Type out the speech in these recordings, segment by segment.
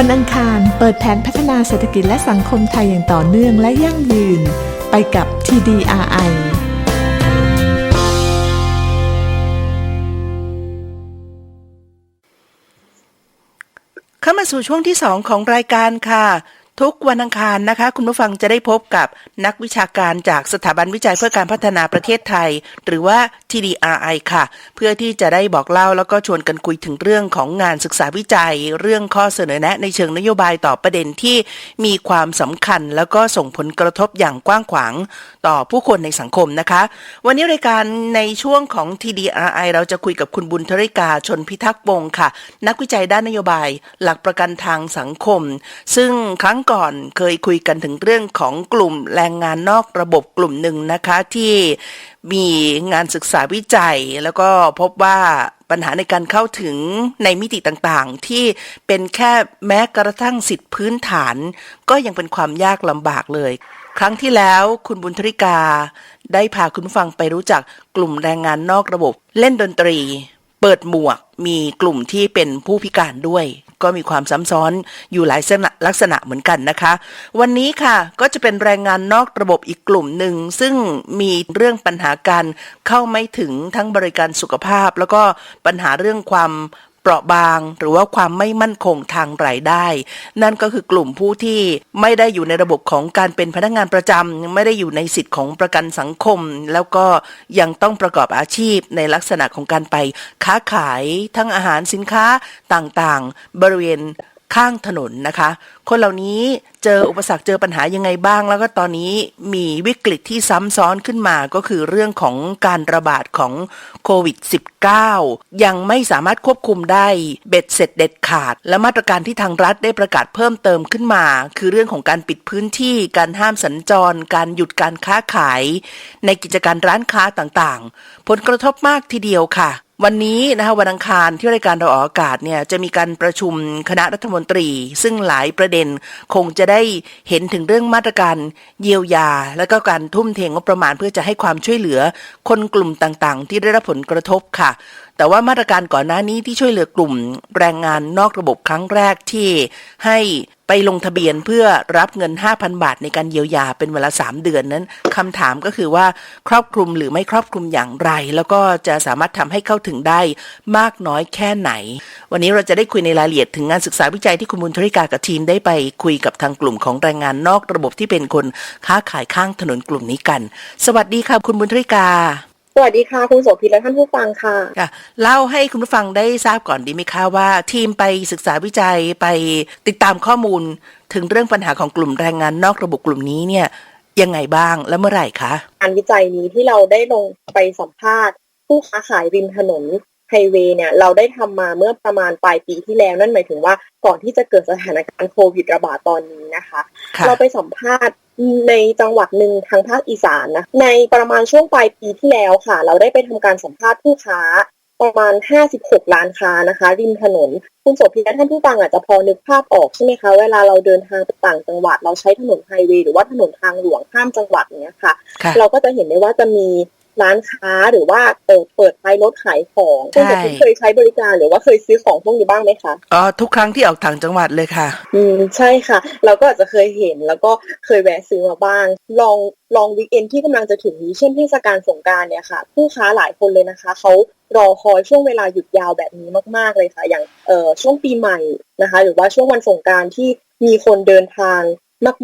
วันอังคารเปิดแผนพัฒนาเศรษฐกิจและสังคมไทยอย่างต่อเนื่องและยั่งยืน ไปกับ TDRI เข้ามาสู่ช่วงที่ 2 ของรายการค่ะ ทุกวันอังคารนะคะ คุณผู้ฟังจะได้พบกับนักวิชาการจากสถาบันวิจัยเพื่อการพัฒนาประเทศไทย หรือว่า TDRI ค่ะ เพื่อที่จะได้บอกเล่าแล้วก็ชวนกันคุยถึงเรื่องของงานศึกษาวิจัย เรื่องข้อเสนอแนะในเชิงนโยบายต่อประเด็นที่มีความสำคัญ แล้วก็ส่งผลกระทบอย่างกว้างขวางต่อผู้คนในสังคมนะคะ วันนี้รายการในช่วงของ TDRI เราจะคุยกับคุณบุญธริกาชนพิทักษ์วงศ์ค่ะ นักวิจัยด้านนโยบาย หลักประกันทางสังคม ซึ่งครั้งก่อนเคยคุยกันถึงเรื่องของกลุ่มแรงงานนอกระบบกลุ่มหนึ่งนะคะที่มีงานศึกษาวิจัย แล้วก็พบว่าปัญหาในการเข้าถึงในมิติต่างๆ ที่เป็นแค่แม้กระทั่งสิทธิพื้นฐาน ก็ยังเป็นความยากลำบากเลย ครั้งที่แล้วคุณบุญธริกา ได้พาคุณฟังไปรู้จักกลุ่มแรงงานนอกระบบ เล่นดนตรี เปิดหมวกมีกลุ่มที่เป็นผู้พิการด้วย ก็มีความซ้ำซ้อนอยู่หลายลักษณะเหมือนกันนะคะ วันนี้ค่ะก็จะเป็นแรงงานนอกระบบอีกกลุ่มหนึ่ง ซึ่งมีเรื่องปัญหาการเข้าไม่ถึงทั้งบริการสุขภาพ แล้วก็ปัญหาเรื่องความ เปราะบาง หรือว่าความไม่มั่นคงทางรายได้ นั่นก็คือกลุ่มผู้ที่ไม่ได้อยู่ในระบบของการเป็นพนักงานประจำไม่ได้อยู่ในสิทธิ์ของประกันสังคม แล้วก็ยังต้องประกอบอาชีพในลักษณะของการไปค้าขายทั้งอาหารสินค้าต่างๆ บริเวณ ข้างถนนนะคะ คนเหล่านี้เจออุปสรรคเจอปัญหายังไงบ้าง แล้วก็ตอนนี้มีวิกฤตที่ซ้ำซ้อนขึ้นมาก็คือเรื่องของการระบาดของโควิด -19 ยังไม่สามารถควบคุมได้เบ็ดเสร็จเด็ดขาด และมาตรการที่ทางรัฐได้ประกาศเพิ่มเติมขึ้นมา คือเรื่องของการปิดพื้นที่การห้ามสัญจร การหยุดการค้าขาย ในกิจการร้านค้าต่างๆ ผลกระทบมากทีเดียวค่ะ วันนี้นะคะวันอังคารที่รายการเราออกอากาศเนี่ยจะมีการประชุมคณะรัฐมนตรี ซึ่งหลายประเด็นคงจะได้เห็นถึงเรื่องมาตรการเยียวยา และก็การทุ่มเทงบประมาณเพื่อจะให้ความช่วยเหลือคนกลุ่มต่างๆ ที่ได้รับผลกระทบค่ะ แต่ว่ามาตรการก่อนหน้านี้ที่ช่วยเหลือกลุ่มแรงงานนอกระบบครั้งแรกที่ให้ไปลงทะเบียนเพื่อรับเงิน 5,000 บาทในการเยียวยาเป็นเวลา 3 เดือนนั้นคำถามก็คือว่าครอบคลุมหรือไม่ครอบคลุมอย่างไร แล้วก็จะสามารถทำให้เข้าถึงได้มากน้อยแค่ไหน วันนี้เราจะได้คุยในรายละเอียดถึงงานศึกษาวิจัยที่คุณบุญธริกากับทีมได้ไปคุยกับทางกลุ่มของแรงงานนอกระบบที่เป็นคนค้าขายข้างถนนกลุ่มนี้กัน สวัสดีค่ะคุณบุญธริกา สวัสดีค่ะ คุณโสภิตและท่านผู้ฟังค่ะค่ะ เล่าให้คุณผู้ฟังได้ทราบก่อนดีไหมคะว่า ทีมไปศึกษาวิจัยไปติดตามข้อมูล ถึงเรื่องปัญหาของกลุ่มแรงงานนอกระบบกลุ่มนี้เนี่ยยังไงบ้างและเมื่อไหร่คะงานวิจัยนี้ที่เราได้ลงไปสัมภาษณ์ ผู้ค้าขายริมถนนไฮเวย์เนี่ยเราได้ทำมาเมื่อประมาณปลายปีที่แล้วนั่นหมายถึงว่าก่อนที่จะเกิดสถานการณ์โควิดระบาดตอนนี้นะคะค่ะเราไปสัมภาษณ์ ในจังหวัดหนึ่งทางภาคอีสานนะในประมาณช่วงปลายปีที่แล้วค่ะ เราได้ไปทำการสัมภาษณ์ผู้ค้าประมาณ 56 ล้านค้านะคะ ริมถนน คุณโสภิตและท่านผู้ฟังอาจจะพอนึกภาพออกใช่ไหมคะ เวลาเราเดินทางไปต่างจังหวัด เราใช้ถนนไฮเวย์หรือว่าถนนทางหลวงข้ามจังหวัดเนี้ยค่ะค่ะเราก็จะเห็นได้ว่าจะมี ร้านค้าหรือว่าเปิดเปิดไฟรถขายของใช่คุณโสภิตเคยใช้บริการหรือว่าเคยซื้อของพวกนี้บ้างไหมคะอ๋อทุกครั้งที่ออกต่างจังหวัดเลยค่ะ อืมใช่ค่ะ เราก็อาจจะเคยเห็นแล้วก็เคยแวะซื้อมาบ้าง ลองลองวีคเอนที่กำลังจะถึงนี้เช่นเทศกาลสงกรารเนี่ยค่ะ ผู้ค้าหลายคนเลยนะคะเขารอคอยช่วงเวลาหยุดยาวแบบนี้มาก ๆเลยค่ะ อย่างเอ่อช่วงปีใหม่นะคะ หรือว่าช่วงวันสงกรารที่มีคนเดินทาง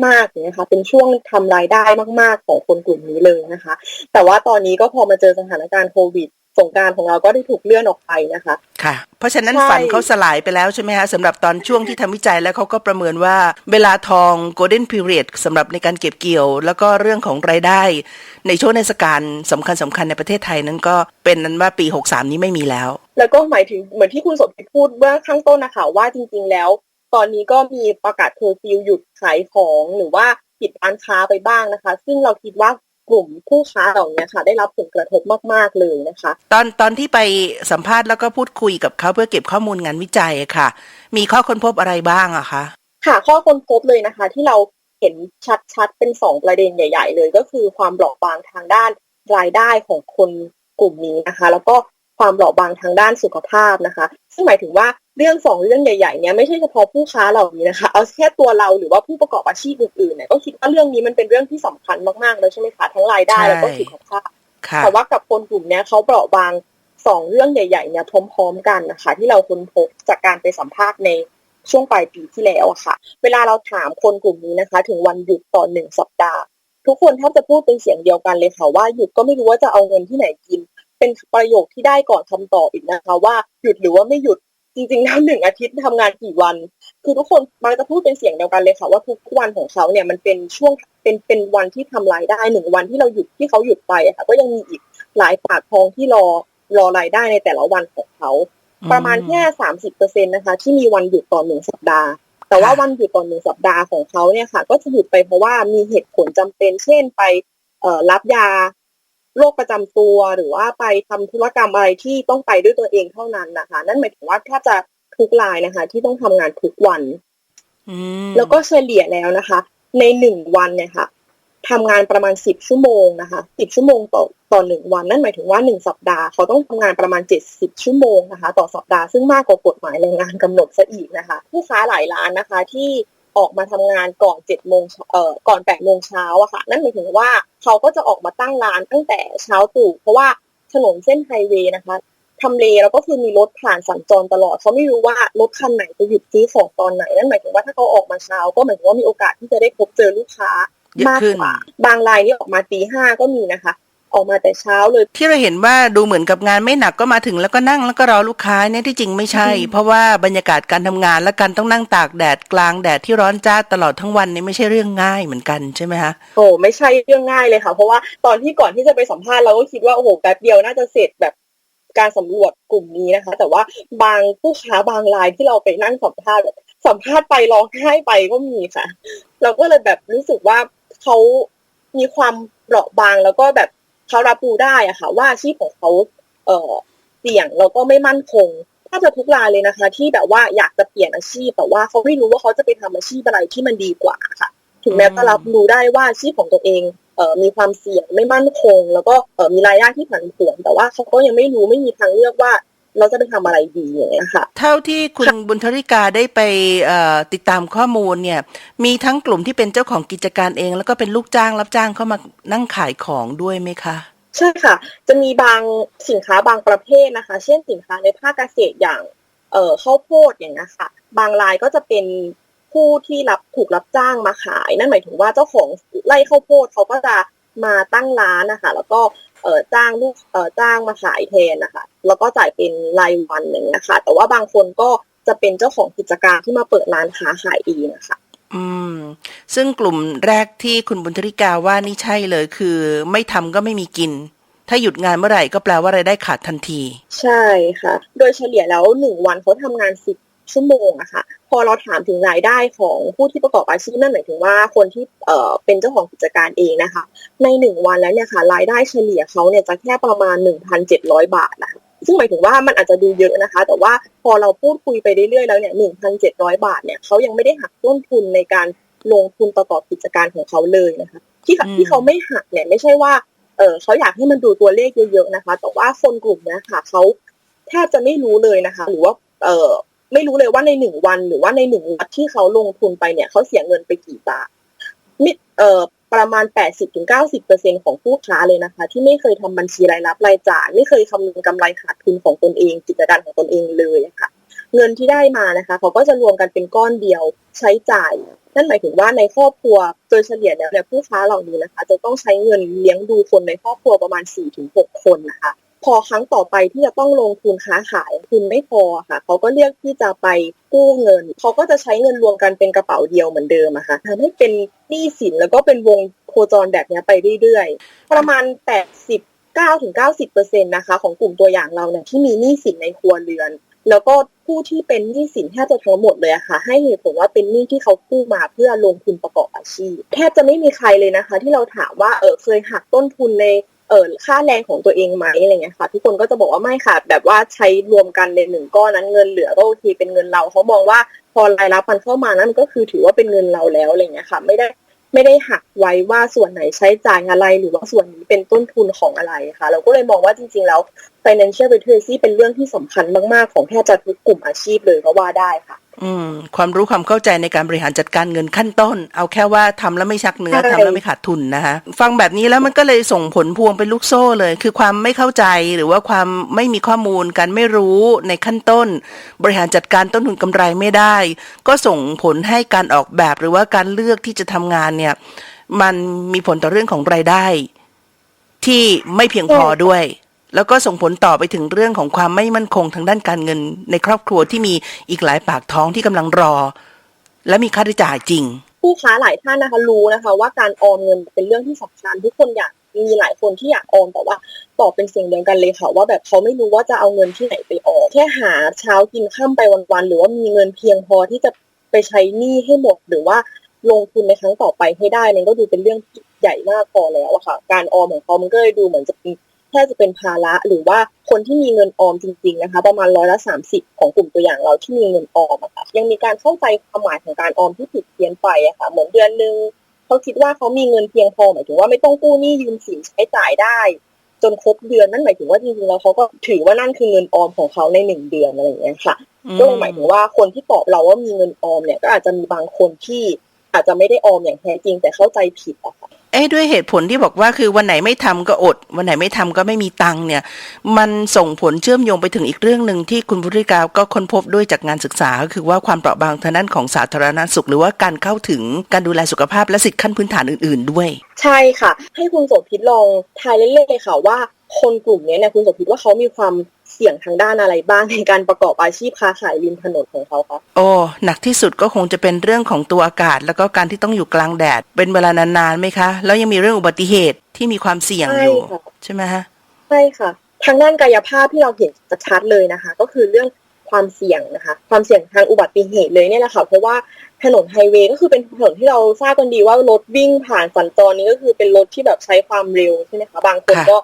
มากๆอย่างเงี้ยค่ะเป็นช่วงทำรายได้มาก ๆ ของคนกลุ่มนี้เลยนะคะ แต่ว่าตอนนี้ก็พอมาเจอสถานการณ์โควิดสงกรารของเราก็ได้ถูกเลื่อนออกไปนะคะ ค่ะ เพราะฉะนั้นใช่ฝันเขาสลายไปแล้วใช่ไหมคะสำหรับตอนช่วงที่ทำวิจัยแล้วเขาก็ประเมินว่าเวลาทอง golden period สำหรับในการเก็บเกี่ยว แล้วก็เรื่องของรายได้ ในช่วงเทศกาลสำคัญสำคัญในประเทศไทยนั้นก็เป็นนั้นว่าปี 63 นี้ไม่มีแล้ว แล้วก็หมายถึงเหมือนที่คุณสมคิดพูดเมื่อข้างต้นนะคะว่าจริง ๆ แล้ว ตอนนี้ก็มีประกาศเคอร์ฟิวหยุดขายของหรือว่าปิดร้านค้าไปบ้างนะคะ ซึ่งเราคิดว่ากลุ่มผู้ค้าเหล่านี้ค่ะ ได้รับผลกระทบมาก ๆ เลยนะคะ ตอนตอนที่ไปสัมภาษณ์แล้วก็พูดคุยกับเขาเพื่อเก็บข้อมูลงานวิจัยอะค่ะ มีข้อค้นพบอะไรบ้างอะคะค่ะข้อค้นพบเลยนะคะ ที่เราเห็นชัดๆเป็นสองประเด็นใหญ่ ๆ เลย ก็คือความเปราะบางทางด้านรายได้ของคนกลุ่มนี้นะคะ แล้วก็ ความเปราะบางทางด้านสุขภาพนะคะ ซึ่งหมายถึงว่าเรื่องสองเรื่องใหญ่ๆเนี้ยไม่ใช่เฉพาะผู้ค้าเหล่านี้นะคะ เอาแค่ตัวเราหรือว่าผู้ประกอบอาชีพอื่นๆเนี่ยก็คิดว่าเรื่องนี้มันเป็นเรื่องที่สำคัญมากๆเลยใช่ไหมคะทั้งรายได้แล้วก็สุขภาพค่ะแต่ว่ากับคนกลุ่มเนี้ยเขาเปราะบางสองเรื่องใหญ่ๆเนี่ยพร้อมๆกันนะคะ ที่เราค้นพบจากการไปสัมภาษณ์ในช่วงปลายปีที่แล้วอะค่ะ เวลาเราถามคนกลุ่มนี้นะคะ ถึงวันหยุดต่อหนึ่งสัปดาห์ ทุกคนแทบจะพูดเป็นเสียงเดียวกันเลยค่ะว่าหยุดก็ไม่รู้ว่าจะเอาเงินที่ไหนกิน เป็นประโยคที่ได้ก่อนคำตอบอีกนะคะ ว่าหยุดหรือว่าไม่หยุดจริงๆแล้วหนึ่งอาทิตย์ทำงานกี่วัน คือทุกคนมักจะพูดเป็นเสียงเดียวกันเลยค่ะ ว่าทุกวันของเขาเนี่ยมันเป็นช่วงเป็นเป็นวันที่ทำรายได้หนึ่งวันที่เราหยุดที่เขาหยุดไปอะค่ะ ก็ยังมีอีกหลายปากท้องที่รอรอรายได้ในแต่ละวันของเขา ประมาณแค่สามสิบเปอร์เซ็นต์นะคะ ที่มีวันหยุดต่อหนึ่งสัปดาห์ แต่ว่าค่ะวันหยุดต่อหนึ่งสัปดาห์ของเขาเนี่ยค่ะ ก็จะหยุดไปเพราะว่ามีเหตุผลจำเป็น เช่นไปเอ่อรับยา โรคประจำตัวหรือว่าไปทำธุรกรรมอะไรที่ต้องไปด้วยตัวเองเท่านั้นนะคะ นั่นหมายถึงว่าถ้าจะทุกรายนะคะ ที่ต้องทำงานทุกวันอืมแล้วก็เฉลี่ยแล้วนะคะ ในหนึ่งวันเนี่ยค่ะทำงานประมาณสิบชั่วโมงนะคะสิบชั่วโมงต่อต่อหนึ่งวัน นั่นหมายถึงว่าหนึ่งสัปดาห์เขาต้องทำงานประมาณเจ็ดสิบชั่วโมงนะคะ ต่อสัปดาห์ซึ่งมากกว่า กฎหมายแรงงานกำหนดซะอีกนะคะ ผู้ค้าหลายร้านนะคะที่ ออกมาทำงานก่อนเจ็ดโมงเอ่อก่อนแปดโมงเช้าอะค่ะ นั่นหมายถึงว่าเขาก็จะออกมาตั้งร้านตั้งแต่เช้าตรู่เพราะว่าถนนเส้นไฮเวย์นะคะทำเลแล้วก็คือมีรถผ่านสัญจรตลอดเขาไม่รู้ว่ารถคันไหนจะหยุดซื้อของตอนไหนนั่นหมายถึงว่าถ้าเขาออกมาเช้า ก็หมายถึงว่ามีโอกาสที่จะได้พบเจอลูกค้าเยอะมากขึ้นกว่าบางรายนี่ออกมาตีห้าก็มีนะคะ ออกมาแต่เช้าเลย ที่เราเห็นว่าดูเหมือนกับงานไม่หนักก็มาถึงแล้วก็นั่งแล้วก็รอลูกค้าเนี่ยที่จริงไม่ใช่อืมเพราะว่าบรรยากาศการทำงานและการต้องนั่งตากแดดกลางแดดที่ร้อนจ้าตลอดทั้งวันนี่ไม่ใช่เรื่องง่ายเหมือนกันใช่ไหมคะโอ้ไม่ใช่เรื่องง่ายเลยค่ะ เพราะว่าตอนที่ก่อนที่จะไปสัมภาษณ์เราก็คิดว่าโอ้โหแป๊บเดียวน่าจะเสร็จแบบการสำรวจกลุ่มนี้นะคะ แต่ว่าบางผู้ค้าบางรายที่เราไปนั่งสัมภาษณ์แบบสัมภาษณ์ไปร้องไห้ไปก็มีค่ะ เราก็เลยแบบรู้สึกว่าเขามีความเปราะบางแล้วก็แบบ เขารับรู้ได้อะค่ะ ว่าอาชีพของเขาเออเสี่ยงแล้วก็ไม่มั่นคงถ้าจะทุกรายเลยนะคะ ที่แบบว่าอยากจะเปลี่ยนอาชีพแต่ว่าเขาไม่รู้ว่าเขาจะไปทำอาชีพอะไรที่มันดีกว่าค่ะ ถึงแม้จะรับรู้ได้ว่าอาชีพของตัวเองเออมีความเสี่ยงไม่มั่นคง แล้วก็เออมีรายได้ที่ผันผวนแต่ว่าเขาก็ยังไม่รู้ไม่มีทางเลือกว่า เราจะไปทำอะไรดีอย่างเงี้ยค่ะ เท่าที่คุณบุญธริกาได้ไปเอ่อติดตามข้อมูลเนี่ย มีทั้งกลุ่มที่เป็นเจ้าของกิจการเอง แล้วก็เป็นลูกจ้างรับจ้างเข้ามานั่งขายของด้วยไหมคะ ใช่ค่ะ จะมีบางสินค้าบางประเภทนะคะ เช่นสินค้าในภาคเกษตรอย่างเอ่อข้าวโพดอย่างนี้ยค่ะ บางรายก็จะเป็นผู้ที่รับถูกรับจ้างมาขาย นั่นหมายถึงว่าเจ้าของไร่ข้าวโพดเขาก็จะมาตั้งร้านนะคะแล้วก็ เอ่อจ้างลูกเอ่อจ้างมาขายแทนนะคะแล้วก็จ่ายเป็นรายวันอย่างนี้ยค่ะ แต่ว่าบางคนก็จะเป็นเจ้าของกิจการที่มาเปิดร้านค้าขายเองนะคะอืม ซึ่งกลุ่มแรกที่คุณบุญธริกาว่านี่ใช่เลยคือ ไม่ทำก็ไม่มีกิน ถ้าหยุดงานเมื่อไหร่ก็แปลว่ารายได้ขาดทันที ใช่ค่ะ โดยเฉลี่ยแล้วหนึ่งวันเขาทำงานสิบ ชั่วโมงอะค่ะ พอเราถามถึงรายได้ของผู้ที่ประกอบอาชีพนั่นหมายถึงว่าคนที่เอ่อเป็นเจ้าของกิจการเองนะคะ ในหนึ่งวันแล้วเนี่ยค่ะ รายได้เฉลี่ยเขาเนี่ยจะแค่ประมาณหนึ่งพันเจ็ดร้อยบาทนะคะซึ่งหมายถึงว่ามันอาจจะดูเยอะนะคะ แต่ว่าพอเราพูดคุยไปเรื่อยๆแล้วเนี่ยหนึ่งพันเจ็ดร้อยบาทเนี่ยเขายังไม่ได้หักต้นทุนในการลงทุนประกอบกิจการของเขาเลยนะคะ ที่เขาอืมที่เขาไม่หักเนี่ยไม่ใช่ว่าเออเขาอยากให้มันดูตัวเลขเยอะๆนะคะ แต่ว่าคนกลุ่มเนี้ยค่ะเขาแทบจะไม่รู้เลยนะคะ หรือว่าเออ ไม่รู้เลยว่าในหนึ่งวันหรือว่าในหนึ่งวัดที่เขาลงทุนไปเนี่ยเขาเสียเงินไปกี่บาทมิเอ่อประมาณ 80-90%ของผู้ค้าเลยนะคะ ที่ไม่เคยทำบัญชีรายรับรายจ่าย ไม่เคยคำนึงกำไรขาดทุนของตนเอง กิจการของตนเองเลยะค่ะ เงินที่ได้มานะคะ เขาก็จะรวมกันเป็นก้อนเดียวใช้จ่าย นั่นหมายถึงว่าในครอบครัวโดยเฉลี่ยแล้วเนี่ยผู้ค้าเหล่านี้นะคะ จะต้องใช้เงินเลี้ยงดูคนในครอบครัวประมาณ 4-6 คนนะคะ พอครั้งต่อไปที่จะต้องลงทุนค้าขายทุนไม่พอค่ะ เขาก็เลือกที่จะไปกู้เงิน เขาก็จะใช้เงินรวมกันเป็นกระเป๋าเดียวเหมือนเดิมอะค่ะทำให้เป็นหนี้สินแล้วก็เป็นวงโคจรแบบนี้ไปเรื่อยๆ ประมาณ89ถึง90เปอร์เซ็นต์นะคะ ของกลุ่มตัวอย่างเราเนี่ยที่มีหนี้สินในครัวเรือน แล้วก็ผู้ที่เป็นหนี้สินแทบจะทั้งหมดเลยอะค่ะ ให้เหตุผลว่าเป็นหนี้ที่เขากู้มาเพื่อลงทุนประกอบอาชีพ แทบจะไม่มีใครเลยนะคะ ที่เราถามว่าเออเคยหักต้นทุนใน เออค่าแรงของตัวเองไหมอะไรเงี้ยค่ะ ทุกคนก็จะบอกว่าไม่ค่ะ แบบว่าใช้รวมกันในหนึ่งก้อนนั้นเงินเหลือก็โอเคเป็นเงินเราเขามองว่าพอรายรับมันเข้ามานั้นก็คือถือว่าเป็นเงินเราแล้วอะไรเงี้ยค่ะ ไม่ได้ไม่ได้หักไว้ว่าส่วนไหนใช้จ่ายอะไรหรือว่าส่วนนี้เป็นต้นทุนของอะไรค่ะ เราก็เลยมองว่าจริง ๆ แล้ว financial literacy เป็นเรื่องที่สำคัญมาก ๆ ของแทบจะทุกกลุ่มอาชีพเลยก็ว่าได้ค่ะความรู้ความเข้าใจในการบริหารจัดการเงินขั้นต้น เอาแค่ว่าทำแล้วไม่ชักเนื้อใช่ทำแล้วไม่ขาดทุนนะคะฟังแบบนี้แล้วมันก็เลยส่งผลพวงเป็นลูกโซ่เลย คือความไม่เข้าใจหรือว่าความไม่มีข้อมูลการไม่รู้ในขั้นต้น บริหารจัดการต้นทุนกำไรไม่ได้ ก็ส่งผลให้การออกแบบหรือว่าการเลือกที่จะทำงานเนี่ย มันมีผลต่อเรื่องของรายได้ ที่ไม่เพียงพอด้วย แล้วก็ส่งผลต่อไปถึงเรื่องของความไม่มั่นคงทางด้านการเงิน ในครอบครัวที่มีอีกหลายปากท้องที่กำลังรอ และมีค่าใช้จ่ายจริง ผู้ค้าหลายท่านนะคะรู้นะคะ ว่าการออมเงินเป็นเรื่องที่สำคัญทุกคนอยากมีหลายคนที่อยากออมแต่ว่าตอบเป็นเสียงเดียวกันเลยค่ะ ว่าแบบเขาไม่รู้ว่าจะเอาเงินที่ไหนไปออมแค่หาเช้ากินข้ามไปวันๆหรือว่ามีเงินเพียงพอที่จะไปใช้หนี้ให้หมดหรือว่าลงทุนในครั้งต่อไปให้ได้มันก็ดูเป็นเรื่องใหญ่มากพอแล้วอะค่ะ การออมของเขามันก็เลยดูเหมือนจะเป็น แค่จะเป็นภาระหรือว่าคนที่มีเงินออมจริงๆนะคะ ประมาณร้อยละสามสิบของกลุ่มตัวอย่างเราที่มีเงินออมอะค่ะยังมีการเข้าใจความหมายของการออมที่ผิดเพี้ยนไปอะค่ะเหมือนเดือนหนึ่งเขาคิดว่าเขามีเงินเพียงพอหมายถึงว่าไม่ต้องกู้หนี้ยืมสินใช้จ่ายได้ จนครบเดือนนั่นหมายถึงว่าจริงๆแล้วเขาก็ถือว่านั่นคือเงินออมของเขาในหนึ่งเดือนอะไรอย่างเงี้ยค่ะก็เลยหมายถึงว่าคนที่ตอบเราว่ามีเงินออมเนี่ยก็อาจจะมีบางคนที่อาจจะไม่ได้ออมอย่างแท้จริงแต่เข้าใจผิดอะค่ะ เอ้ด้วยเหตุผลที่บอกว่าคือวันไหนไม่ทำก็อด วันไหนไม่ทำก็ไม่มีตังค์เนี่ย มันส่งผลเชื่อมโยงไปถึงอีกเรื่องหนึ่งที่คุณพุทธิกาก็ค้นพบด้วยจากงานศึกษาก็คือว่าความเปราะบางทางด้านของสาธารณสุข หรือว่าการเข้าถึงการดูแลสุขภาพและสิทธิขั้นพื้นฐานอื่น ๆ ด้วย ใช่ค่ะ ให้คุณโสภิตลองทายเล่นๆเลยค่ะว่าคนกลุ่มนี้เนี่ยคุณโสภิตว่าเขามีความ เสี่ยงทางด้านอะไรบ้างในการประกอบอาชีพค้าขายริมถนนของเขาคะโอ้หนักที่สุดก็คงจะเป็นเรื่องของตัวอากาศ แล้วก็การที่ต้องอยู่กลางแดด เป็นเวลานานๆไหมคะ แล้วยังมีเรื่องอุบัติเหตุที่มีความเสี่ยงอยู่ใช่ค่ะใช่ไหมฮะใช่ค่ะทางด้านกายภาพที่เราเห็นชัดๆเลยนะคะ ก็คือเรื่องความเสี่ยงนะคะ ความเสี่ยงทางอุบัติเหตุเลยเนี่ยแหละค่ะเพราะว่าถนนไฮเวย์ก็คือเป็นถนนที่เราทราบกันดีว่ารถวิ่งผ่านสัญจรนี้ก็คือเป็นรถที่แบบใช้ความเร็วใช่ไหมคะบางคนค่ะก็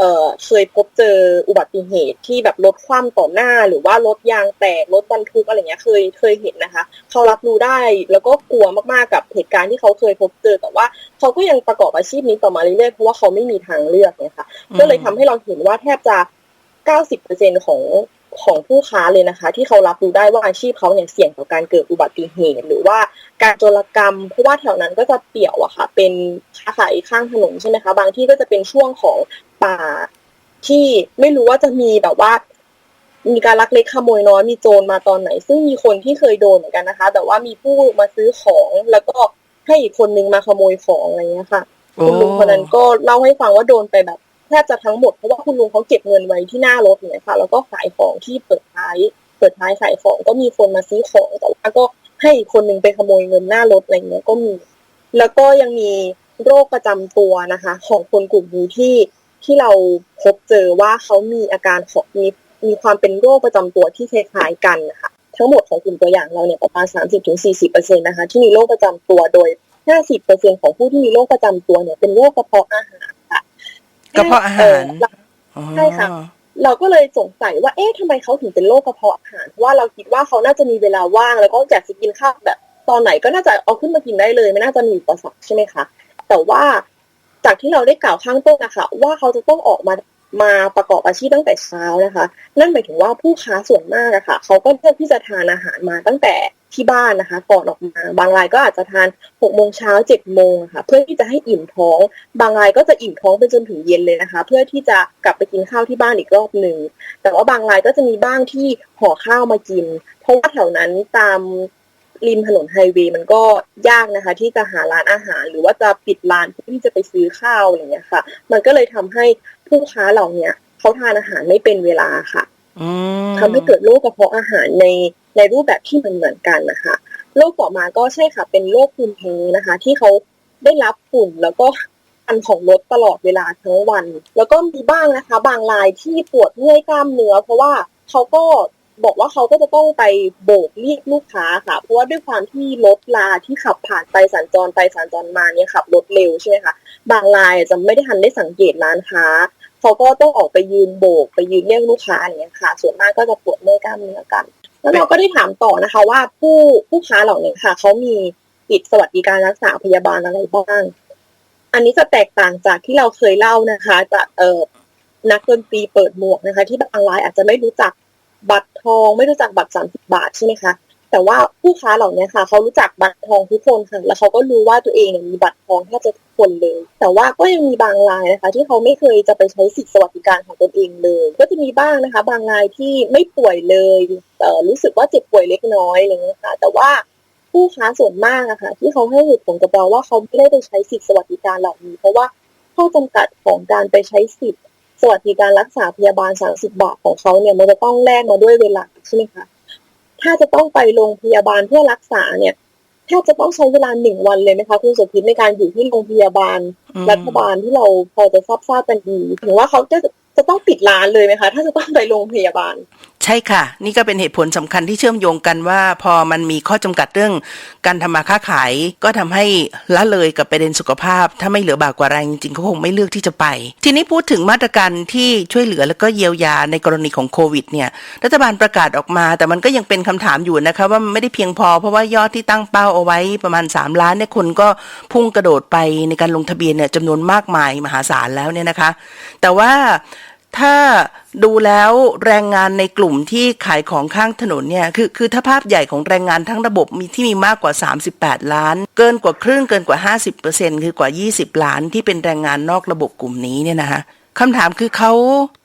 เอ่อเคยพบเจออุบัติเหตุที่แบบรถคว่ำต่อหน้า หรือว่ารถยางแตกรถบรรทุกอะไรเงี้ยเคยเคยเห็นนะคะ เขารับรู้ได้แล้วก็กลัวมากๆกับเหตุการณ์ที่เขาเคยพบเจอแต่ว่าเขาก็ยังประกอบอาชีพนี้ต่อมาเรื่อยๆเพราะว่าเขาไม่มีทางเลือกเนี่ยค่ะ ก็เลยทำให้เราเห็นว่าแทบจะ90%ของของผู้ค้าเลยนะคะ ที่เขารับรู้ได้ว่าอาชีพเขาเนี่ยเสี่ยงต่อการเกิดอุบัติเหตุหรือว่าการโจรกรรม เพราะว่าแถวนั้นก็จะเปี่ยวอะค่ะ เป็นค้าขายข้างถนนใช่ไหมคะ บางที่ก็จะเป็นช่วงของ ป่า ที่ไม่รู้ว่าจะมีแบบว่า มีการลักเล็กขโมยน้อยมีโจรมาตอนไหน ซึ่งมีคนที่เคยโดนเหมือนกันนะคะ แต่ว่ามีผู้มาซื้อของแล้วก็ให้อีกคนนึงมาขโมยของอะไรเงี้ยค่ะคุณลุงคนนั้นก็เล่าให้ฟังว่าโดนไปแบบแทบจะทั้งหมดเพราะว่าคุณลุงเขาเก็บเงินไว้ที่หน้ารถเนี่ยค่ะ แล้วก็ขายของที่เปิดท้าย เปิดท้ายขายของก็มีคนมาซื้อของแต่ว่าก็ให้อีกคนนึงไปขโมยเงินหน้ารถอะไรเงี้ยก็มี แล้วก็ยังมีโรคประจำตัวนะคะ ของคนกลุ่มนี้ที่ ที่เราพบเจอว่าเขามีอาการของมีมีความเป็นโรคประจำตัวที่คล้ายๆกันนะคะทั้งหมดของกลุ่มตัวอย่างเราเนี่ยประมาณ 30-40%นะคะที่มีโรคประจำตัวโดย 50%ของผู้ที่มีโรคประจำตัวเนี่ยเป็นโรคกระเพาะอาหารค่ะกระเพาะอาหารเออใช่ค่ะเราก็เลยสงสัยว่าเอ๊ะทำไมเขาถึงเป็นโรคกระเพาะอาหารเพราะว่าเราคิดว่าเขาน่าจะมีเวลาว่าง แล้วก็อยากจะกินข้าวแบบ ตอนไหนก็น่าจะเอาขึ้นมากินได้เลย ไม่น่าจะมีอุปสรรคใช่ไหมคะแต่ว่า จากที่เราได้กล่าวข้างต้นนะคะว่าเขาจะต้องออกมามาประกอบอาชีพตั้งแต่เช้านะคะ นั่นหมายถึงว่าผู้ค้าส่วนมากอะค่ะเขาก็เลือกที่จะทานอาหารมาตั้งแต่ที่บ้านนะคะ ก่อนออกมา บางรายก็อาจจะทานหกโมงเช้าเจ็ดโมงะค่ะ เพื่อที่จะให้อิ่มท้อง บางรายก็จะอิ่มท้องไปจนถึงเย็นเลยนะคะ เพื่อที่จะกลับไปกินข้าวที่บ้านอีกรอบหนึ่งแต่ว่าบางรายก็จะมีบ้างที่ห่อข้าวมากิน เพราะว่าแถวนั้นตาม ริมถนนไฮเวย์มันก็ยากนะคะ ที่จะหาร้านอาหาร หรือว่าจะปิดร้านเพื่อที่จะไปซื้อข้าวอะไรอย่างเงี้ยค่ะ มันก็เลยทำให้ผู้ค้าเหล่าเนี้ยเขาทานอาหารไม่เป็นเวลาค่ะอืมทำให้เกิดโรคกระเพาะอาหารในในรูปแบบที่มันเหมือนกันนะคะโรคต่อมาก็ใช่ค่ะ เป็นโรคภูมิแพ้นะคะ ที่เขาได้รับฝุ่นแล้วก็อันของรถตลอดเวลาทั้งวัน แล้วก็มีบ้างนะคะ บางรายที่ปวดเมื่อยกล้ามเนื้อ เพราะว่าเขาก็ บอกว่าเขาก็จะต้องไปโบกเรียกลูกค้าค่ะ เพราะว่าด้วยความที่รถลาที่ขับผ่านไปสัญจรไปสัญจรมาเนี่ยขับรถเร็วใช่ไหมคะบางรายจะไม่ได้ทันได้สังเกตร้านค้าเขาก็ต้องออกไปยืนโบก ไปยืนเรียกลูกค้าอย่างเงี้ยค่ะ ส่วนมากก็จะปวดเมื่อยกล้ามเนื้อกัน แล้วเราก็ได้ถามต่อนะคะ ว่าผู้ผู้ค้าเหล่านี้ค่ะเขามีสิทธิสวัสดิการรักษาพยาบาลอะไรบ้าง อันนี้จะแตกต่างจากที่เราเคยเล่านะคะจากเอ่อนักดนตรีเปิดหมวกนะคะ ที่บางรายอาจจะไม่รู้จัก บัตรทองไม่รู้จักบัตร30บาทใช่ไหมคะแต่ว่าผู้ค้าเหล่านี้ค่ะเขารู้จักบัตรทองทุกคนค่ะแล้วเขาก็รู้ว่าตัวเองเนี่ยมีบัตรทองแทบจะทุกคนเลย แต่ว่าก็ยังมีบางรายนะคะ ที่เขาไม่เคยจะไปใช้สิทธิสวัสดิการของตนเองเลย ก็จะมีบ้างนะคะ บางรายที่ไม่ป่วยเลยเอ่อรู้สึกว่าเจ็บป่วยเล็กน้อยอะไรเงี้ยค่ะแต่ว่าผู้ค้าส่วนมากอะค่ะที่เขาให้เหตุผลกับเราว่าเขาไม่ได้ไปใช้สิทธิสวัสดิการเหล่านี้ เพราะว่าข้อจำกัดของการไปใช้สิทธิ สวัสดิการรักษาพยาบาล30บาทของเขาเนี่ยมันจะต้องแลกมาด้วยเวลาใช่ไหมคะถ้าจะต้องไปโรงพยาบาลเพื่อรักษาเนี่ยแทบจะต้องใช้เวลาหนึ่งวันเลยไหมคะคุณสุพิษในการอยู่ที่โรงพยาบาลอืมรัฐบาลที่เราพอจะทราบทราบกันดีถึงว่าเขาจะจะต้องปิดร้านเลยไหมคะ ถ้าจะต้องไปโรงพยาบาล ใช่ค่ะ นี่ก็เป็นเหตุผลสำคัญที่เชื่อมโยงกันว่าพอมันมีข้อจำกัดเรื่องการทำมาค้าขาย ก็ทำให้ละเลยกับประเด็นสุขภาพ ถ้าไม่เหลือบากกว่าแรงจริงๆก็คงไม่เลือกที่จะไป ทีนี้พูดถึงมาตรการที่ช่วยเหลือแล้วก็เยียวยาในกรณีของโควิดเนี่ยรัฐบาลประกาศออกมา แต่มันก็ยังเป็นคำถามอยู่นะคะว่าไม่ได้เพียงพอเพราะว่ายอดที่ตั้งเป้าเอาไว้ประมาณ 3 ล้านเนี่ยคนก็พุ่งกระโดดไปในการลงทะเบียนเนี่ยจำนวนมากมายมหาศาลแล้วเนี่ยนะคะ แต่ว่า ถ้าดูแล้วแรงงานในกลุ่มที่ขายของข้างถนนเนี่ยคือคือถ้าภาพใหญ่ของแรงงานทั้งระบบมีที่มีมากกว่า 38 ล้าน เกินกว่าครึ่งเกินกว่า 50%คือกว่า 20 ล้านที่เป็นแรงงานนอกระบบกลุ่มนี้เนี่ยนะคะคำถามคือเขา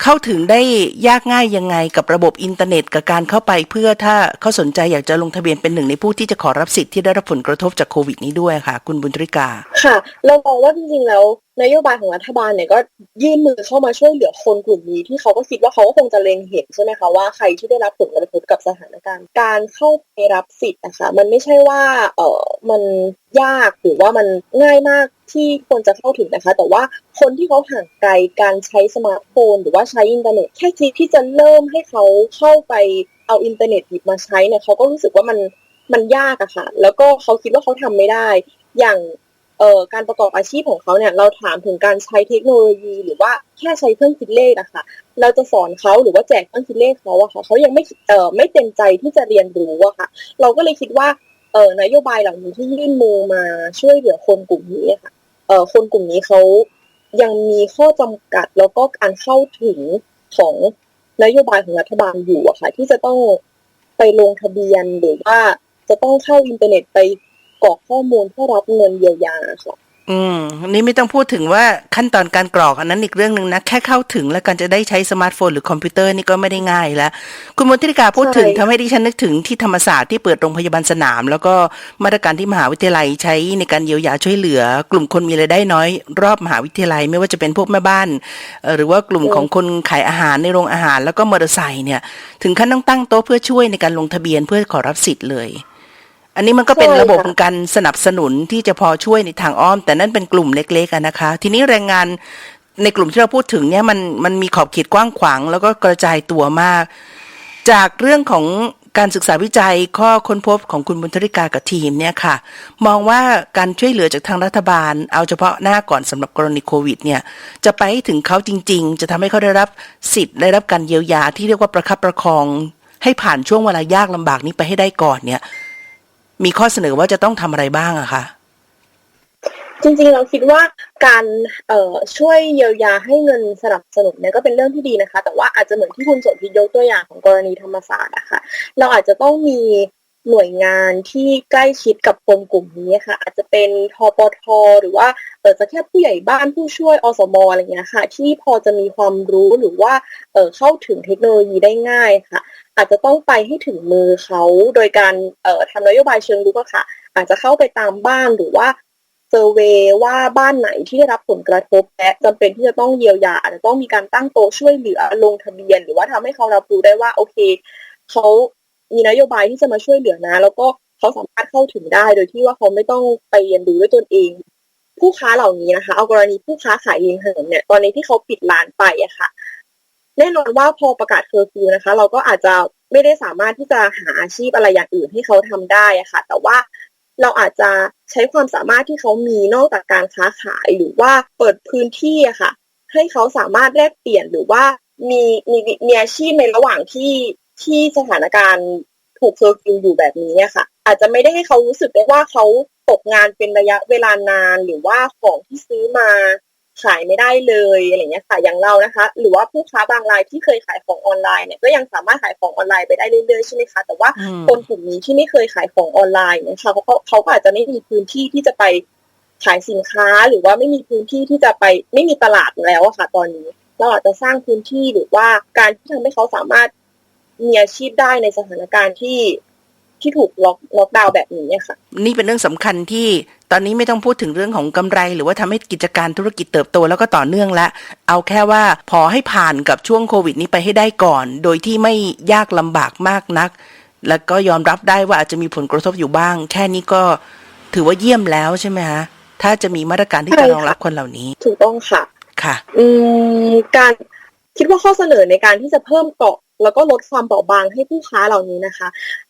เข้าถึงได้ยากง่ายยังไงกับระบบอินเทอร์เน็ตกับการเข้าไปเพื่อถ้าเขาสนใจอยากจะลงทะเบียนเป็นหนึ่งในผู้ที่จะขอรับสิทธิ์ที่ได้รับผลกระทบจากโควิดนี้ด้วยค่ะ คุณบุญตริกา ค่ะ เรามองว่าจริงๆแล้ว นโยบายของรัฐบาลเนี่ยก็ยื่นมือเข้ามาช่วยเหลือคนกลุ่มนี้ที่เขาก็คิดว่าเขาก็คงจะเล็งเห็นใช่ไหมคะว่าใครที่ได้รับผลกระทบกับสถานการณ์ การเข้าไปรับสิทธิ์นะคะมันไม่ใช่ว่าเออมันยากหรือว่ามันง่ายมากที่คนจะเข้าถึงนะคะ แต่ว่าคนที่เขาห่างไกลการใช้สมาร์ทโฟน หรือว่าใช้อินเทอร์เน็ตแค่คิดที่จะเริ่มให้เขาเข้าไปเอาอินเทอร์เน็ตหยิบมาใช้เนี่ยเขาก็รู้สึกว่ามันมันยากอะค่ะ แล้วก็เขาคิดว่าเขาทำไม่ได้ อย่าง เอ่อการประกอบอาชีพของเขาเนี่ยเราถามถึงการใช้เทคโนโลยี หรือว่าแค่ใช้เครื่องคิดเลขอะค่ะ เราจะสอนเขาหรือว่าแจกเครื่องคิดเลขเขาอะค่ะเขายังไม่เอ่อไม่เต็มใจที่จะเรียนรู้อะค่ะ เราก็เลยคิดว่าเอ่อนโยบายเหล่านี้ที่ยื่นมือมาช่วยเหลือคนกลุ่มนี้ค่ะเอ่อคนกลุ่มนี้เขายังมีข้อจำกัดแล้วก็การเข้าถึงของนโยบายของรัฐบาลอยู่อะค่ะ ที่จะต้องไปลงทะเบียนหรือว่าจะต้องเข้าอินเทอร์เน็ตไป กรอกข้อมูลเพื่อรับเงินเยียวยาค่ะอืมอันนี้ไม่ต้องพูดถึงว่าขั้นตอนการกรอกอันนั้นอีกเรื่องหนึ่งนะ แค่เข้าถึงแล้วการจะได้ใช้สมาร์ทโฟนหรือคอมพิวเตอร์นี่ก็ไม่ได้ง่ายแล้ว คุณมนทิริกาพูดถึงใช่ทำให้ดิฉันนึกถึงที่ธรรมศาสตร์ที่เปิดโรงพยาบาลสนาม แล้วก็มาตรการที่มหาวิทยาลัยใช้ในการเยียวยาช่วยเหลือ กลุ่มคนมีรายได้น้อย รอบมหาวิทยาลัย ไม่ว่าจะเป็นพวกแม่บ้าน หรือว่ากลุ่มของคนขายอาหารในโรงอาหารแล้วก็มอเตอร์ไซค์เนี่ย ถึงขั้นต้องตั้งโต๊ะเพื่อช่วยในการลงทะเบียนเพื่อขอรับสิทธิ์เลย อันนี้มันก็เป็นใช่ระบบค่ะของการสนับสนุนที่จะพอช่วยในทางอ้อม แต่นั่นเป็นกลุ่มเล็กๆอะนะคะ ทีนี้แรงงานในกลุ่มที่เราพูดถึงเนี่ยมันมันมีขอบเขตกว้างขวาง แล้วก็กระจายตัวมาก จากเรื่องของการศึกษาวิจัยข้อค้นพบของคุณบุญธริกากับทีมเนี่ยค่ะ มองว่าการช่วยเหลือจากทางรัฐบาล เอาเฉพาะหน้าก่อนสำหรับกรณีโควิดเนี่ย จะไปให้ถึงเขาจริง ๆ จะทำให้เขาได้รับสิทธิ์ได้รับการเยียวยาที่เรียกว่าประคับประคอง ให้ผ่านช่วงเวลายากลำบากนี้ไปให้ได้ก่อนเนี่ย มีข้อเสนอว่าจะต้องทำอะไรบ้างอะคะ จริงๆเราคิดว่าการเอ่อช่วยเยียวยาให้เงินสนับสนุนเนี่ยก็เป็นเรื่องที่ดีนะคะ แต่ว่าอาจจะเหมือนที่คุณสนธิยกตัวอย่างของกรณีธรรมศาสตร์อะค่ะเราอาจจะต้องมี หน่วยงานที่ใกล้ชิดกับคนกลุ่มนี้ค่ะ อาจจะเป็นทปทหรือว่าเออจะแค่ผู้ใหญ่บ้านผู้ช่วยอสมอะไรอย่างเงี้ยค่ะ ที่พอจะมีความรู้หรือว่าเออเข้าถึงเทคโนโลยีได้ง่ายค่ะ อาจจะต้องไปให้ถึงมือเขาโดยการเออทำนโยบายเชิงรุกค่ะ อาจจะเข้าไปตามบ้านหรือว่าเซอร์เวว่าบ้านไหนที่ได้รับผลกระทบและจำเป็นที่จะต้องเยียวยาอาจจะต้องมีการตั้งโต๊ะช่วยเหลือลงทะเบียน หรือว่าทำให้เขารับรู้ได้ว่าโอเคเขา มีนโยบายที่จะมาช่วยเหลือนะ แล้วก็เขาสามารถเข้าถึงได้โดยที่ว่าเขาไม่ต้องไปเรียนรู้ด้วยตนเอง ผู้ค้าเหล่านี้นะคะ เอากรณีผู้ค้าขายริมถนนเนี่ยตอนนี้ที่เขาปิดร้านไปอะค่ะ แน่นอนว่าพอประกาศเคอร์ฟิวนะคะ เราก็อาจจะไม่ได้สามารถที่จะหาอาชีพอะไรอย่างอื่นให้เขาทำได้อะค่ะ แต่ว่าเราอาจจะใช้ความสามารถที่เขามีนอกจากการค้าขายหรือว่าเปิดพื้นที่อะค่ะ ให้เขาสามารถแลกเปลี่ยนหรือว่ามีมีมีอาชีพในระหว่างที่ ที่สถานการณ์ถูกเคอร์ฟิวอยู่แบบนี้อะค่ะ อาจจะไม่ได้ให้เขารู้สึกได้ว่าเขาตกงานเป็นระยะเวลานานหรือว่าของที่ซื้อมาขายไม่ได้เลยอะไรเงี้ยค่ะอย่างเรานะคะ หรือว่าผู้ค้าบางรายที่เคยขายของออนไลน์เนี่ยก็ยังสามารถขายของออนไลน์ไปได้เรื่อยๆใช่ไหมคะแต่ว่าอืมคนกลุ่มนี้ที่ไม่เคยขายของออนไลน์เนี่ยค่ะเขาเขาเขาก็อาจจะไม่มีพื้นที่ที่จะไปขายสินค้าหรือว่าไม่มีพื้นที่ที่จะไปไม่มีตลาดแล้วอะค่ะ ตอนนี้เราอาจจะสร้างพื้นที่หรือว่าการที่ทำให้เขาสามารถ มีอาชีพได้ในสถานการณ์ที่ที่ถูกล็อกล็อกดาวน์แบบนี้อะค่ะ นี่เป็นเรื่องสำคัญที่ตอนนี้ไม่ต้องพูดถึงเรื่องของกำไร หรือว่าทำให้กิจการธุรกิจเติบโตแล้วก็ต่อเนื่องละเอาแค่ว่าพอให้ผ่านกับช่วงโควิดนี้ไปให้ได้ก่อน โดยที่ไม่ยากลำบากมากนัก แล้วก็ยอมรับได้ว่าอาจจะมีผลกระทบอยู่บ้าง แค่นี้ก็ถือว่าเยี่ยมแล้วใช่ไหมฮะถ้าจะมีมาตรการที่จะใช่ค่ะรองรับคนเหล่านี้ ถูกต้องค่ะ ค่ะ อืมการคิดว่าข้อเสนอในการที่จะเพิ่มเกาะ แล้วก็ลดความเปราะบางให้ผู้ค้าเหล่านี้นะคะ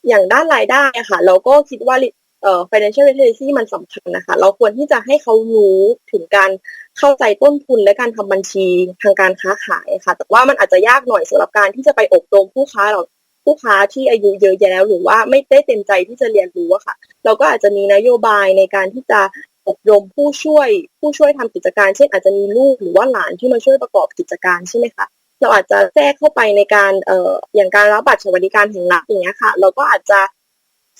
อย่างด้านรายได้ค่ะ เราก็คิดว่าเอ่อ financial literacy มันสำคัญนะคะ เราควรที่จะให้เขารู้ถึงการเข้าใจต้นทุนและการทำบัญชีทางการค้าขายค่ะ แต่ว่ามันอาจจะยากหน่อยสำหรับการที่จะไปอบรมผู้ค้าเราผู้ค้าที่อายุเยอะแยะแล้วหรือว่าไม่ได้เต็มใจที่จะเรียนรู้อะค่ะ เราก็อาจจะมีนโยบายในการที่จะอบรมผู้ช่วยผู้ช่วยทำกิจการ เช่นอาจจะมีลูกหรือว่าหลานที่มาช่วยประกอบกิจการใช่ไหมคะ เราอาจจะแทรกเข้าไปในการเอ่ออย่างการรับบัตรสวัสดิการแห่งรัฐอย่างเงี้ยค่ะ เราก็อาจจะ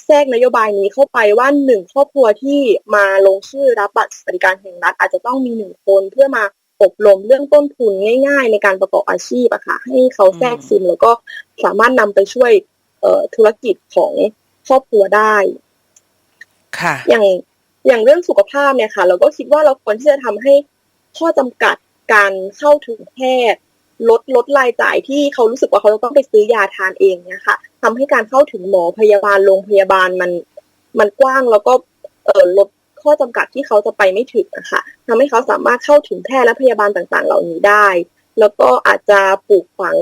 แทรกนโยบายนี้เข้าไปว่าหนึ่งครอบครัวที่มาลงชื่อรับบัตรสวัสดิการแห่งรัฐ อาจจะต้องมีหนึ่งคนเพื่อมาอบรมเรื่องต้นทุนง่าย ๆ ในการประกอบอาชีพอะค่ะให้เขาแทรกซึมแล้วก็สามารถนำไปช่วยเอ่อธุรกิจของครอบครัวได้ค่ะ อย่างอย่างเรื่องสุขภาพเนี่ยค่ะ เราก็คิดว่าเราควรที่จะทำให้ข้อจำกัดการเข้าถึงแพทย์ ลดลดรายจ่ายที่เขารู้สึกว่าเขาจะต้องไปซื้อยาทานเองเนี่ยค่ะทำให้การเข้าถึงหมอพยาบาลโรงพยาบาลมันมันกว้างแล้วก็เออลดข้อจำกัดที่เขาจะไปไม่ถึงนะคะทำให้เขาสามารถเข้าถึงแพทย์และพยาบาลต่างๆ เหล่านี้ได้ แล้วก็อาจจะปลูกฝัง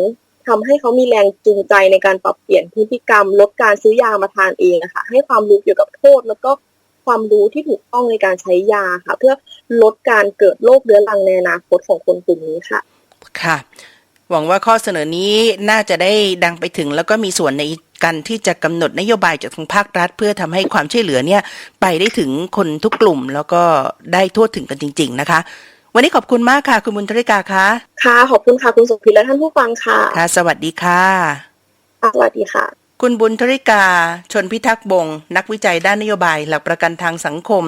ทำให้เขามีแรงจูงใจในการปรับเปลี่ยนพฤติกรรม ลดการซื้อยามาทานเองนะคะให้ความรู้เกี่ยวกับโทษ แล้วก็ความรู้ที่ถูกต้องในการใช้ยาค่ะ เพื่อลดการเกิดโรคเรื้อรังในอนาคตของคนกลุ่มนี้ค่ะ ค่ะ หวังว่าข้อเสนอนี้น่าจะได้ดังไปถึง แล้วก็มีส่วนในการที่จะกำหนดนโยบายจากทางภาครัฐ เพื่อทำให้ความช่วยเหลือเนี่ยไปได้ถึงคนทุกกลุ่ม แล้วก็ได้ทั่วถึงกันจริง ๆ นะคะ วันนี้ขอบคุณมากค่ะ คุณบุญธริกาคะค่ะขอบคุณค่ะคุณสุพิตและท่านผู้ฟังค่ะค่ะ สวัสดีค่ะสวัสดีค่ะคุณบุญธริกา ชนพิทักษ์บงศ์นักวิจัยด้านนโยบาย หลักประกันทางสังคม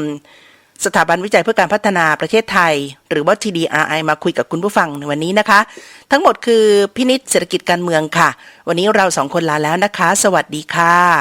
สถาบันวิจัยเพื่อการพัฒนาประเทศไทย หรือว่า TDRI มาคุยกับคุณผู้ฟังในวันนี้นะคะ ทั้งหมดคือพินิษเศรษฐกิจการเมืองค่ะ วันนี้เราสองคนลาแล้วนะคะ สวัสดีค่ะ